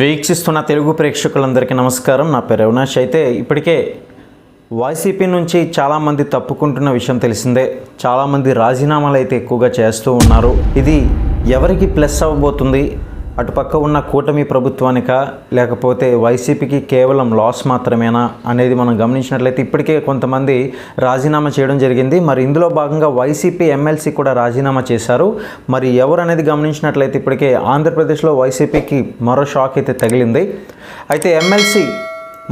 వీక్షిస్తున్న తెలుగు ప్రేక్షకులందరికీ నమస్కారం. నా పేరు అవినాష్. అయితే ఇప్పటికే వైసీపీ నుంచి చాలామంది తప్పుకుంటున్న విషయం తెలిసిందే. చాలామంది రాజీనామాలు అయితే ఎక్కువగా చేస్తూ ఉన్నారు. ఇది ఎవరికి ప్లస్ అవ్వబోతుంది? అటుపక్క ఉన్న కూటమి ప్రభుత్వానికా లేకపోతే వైసీపీకి కేవలం లాస్ మాత్రమేనా అనేది మనం గమనించినట్లయితే ఇప్పటికే కొంతమంది రాజీనామా చేయడం జరిగింది. మరి ఇందులో భాగంగా వైసీపీ ఎమ్మెల్సీ కూడా రాజీనామా చేశారు. మరి ఎవరు అనేది గమనించినట్లయితే ఇప్పటికే ఆంధ్రప్రదేశ్లో వైసీపీకి మరో షాక్ అయితే తగిలింది. అయితే ఎమ్మెల్సీ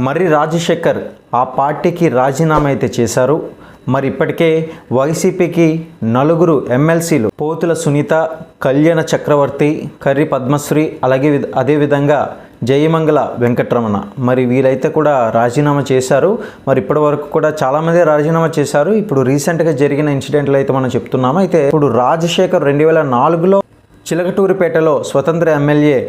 మర్రి రాజశేఖర్ ఆ పార్టీకి రాజీనామా అయితే చేశారు. మరి ఇప్పటికే వైసీపీకి నలుగురు ఎమ్మెల్సీలు పోతుల సునీత కళ్యాణ చక్రవర్తి కర్రి పద్మశ్రీ అలాగే అదేవిధంగా జయమంగళ వెంకటరమణ. మరి వీరైతే కూడా రాజీనామా చేశారు. మరి ఇప్పటి వరకు కూడా చాలామంది రాజీనామా చేశారు. ఇప్పుడు రీసెంట్గా జరిగిన ఇన్సిడెంట్లు అయితే మనం చెప్తున్నాము. అయితే ఇప్పుడు రాజశేఖర్ రెండు వేల నాలుగులో చిలకటూరిపేటలో స్వతంత్ర ఎమ్మెల్యే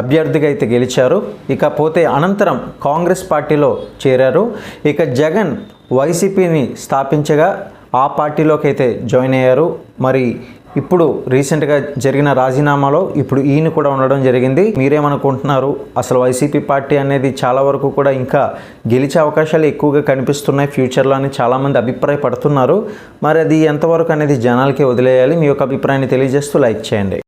అభ్యర్థిగా అయితే గెలిచారు. ఇకపోతే అనంతరం కాంగ్రెస్ పార్టీలో చేరారు. ఇక జగన్ వైసీపీని స్థాపించగా ఆ పార్టీలోకి అయితే జాయిన్ అయ్యారు. మరి ఇప్పుడు రీసెంట్గా జరిగిన రాజీనామాలో ఇప్పుడు ఈయన కూడా ఉండడం జరిగింది. మీరేమనుకుంటున్నారు? అసలు వైసీపీ పార్టీ అనేది చాలా వరకు కూడా ఇంకా గెలిచే అవకాశాలు ఎక్కువగా కనిపిస్తున్నాయి. ఫ్యూచర్లో అని చాలామంది అభిప్రాయపడుతున్నారు. మరి అది ఎంతవరకు అనేది జనాలకి వదిలేయాలి. మీ యొక్క అభిప్రాయాన్ని తెలియజేస్తూ లైక్ చేయండి.